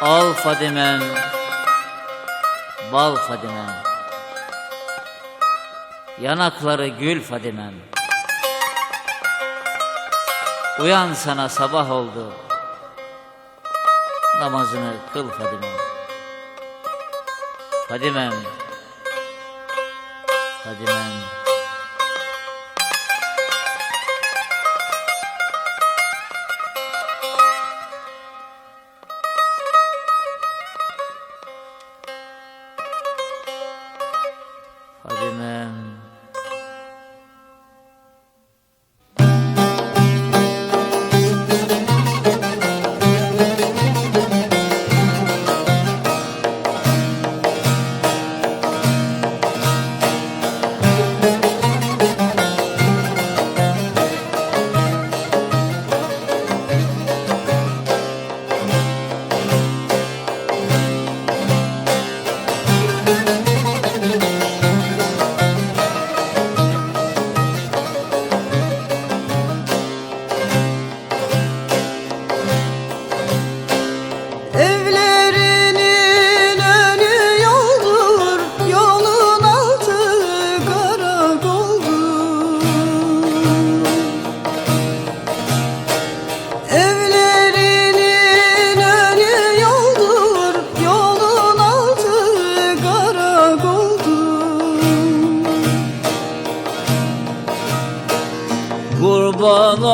Al Fadimem, bal Fadimem. Yanakları gül Fadimem. Uyan sana sabah oldu. Namazını kıl Fadimem. Fadimem. Fadimem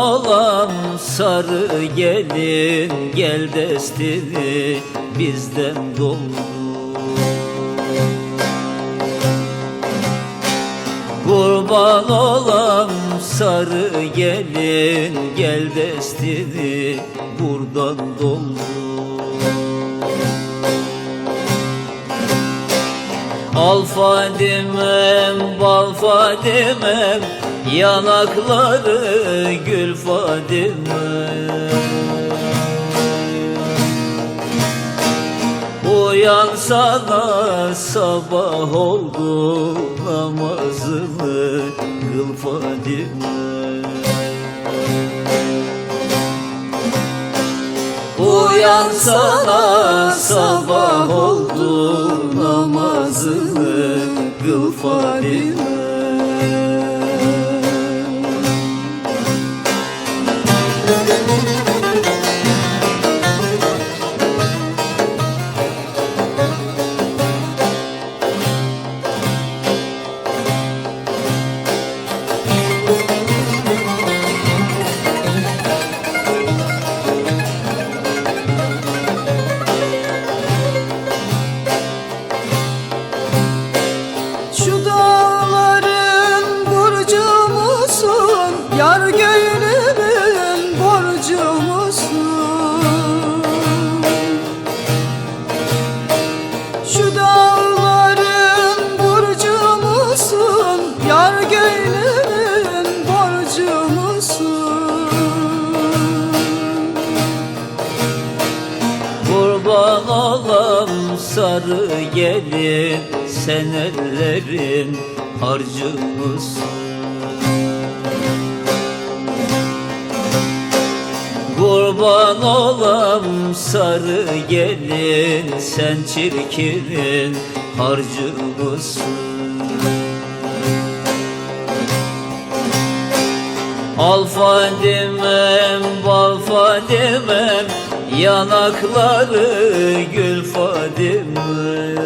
Olam sarı gelin Gel destini bizden doldur Kurban olam sarı gelin Gel destini buradan doldur Al Fadimem, bal Fadimem Yanakları gül Fadimem. Uyansana sabah oldu namazını kıl Fadime Uyansana kıl sarı gelin Sen ellerin harcı mısın? Kurban olam sarı gelin Sen çirkinin harcı mısın? Al Fadimem, bal Fadimem Yanakları gül Fadimem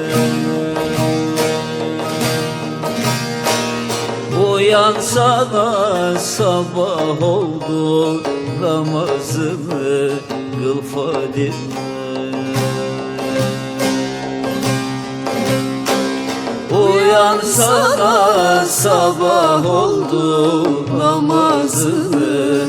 Uyansana sabah oldu Namazını kıl Fadimem Uyansana sabah oldu namazını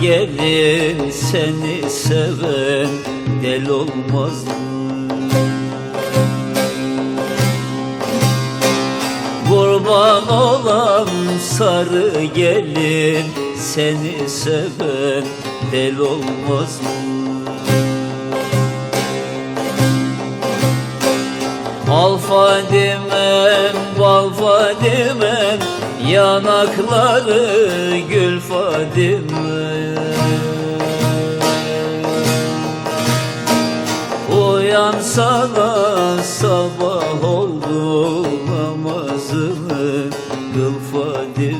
gelin seni seven del olmaz? Kurban olan sarı gelin seni seven del olmaz mı? Al Fadimem, bal Fadimem Yanakları gül Fadimem Uyansana sabah oldu namazını kıl Fadime.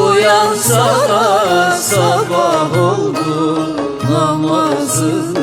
Uyansana sabah oldu namazını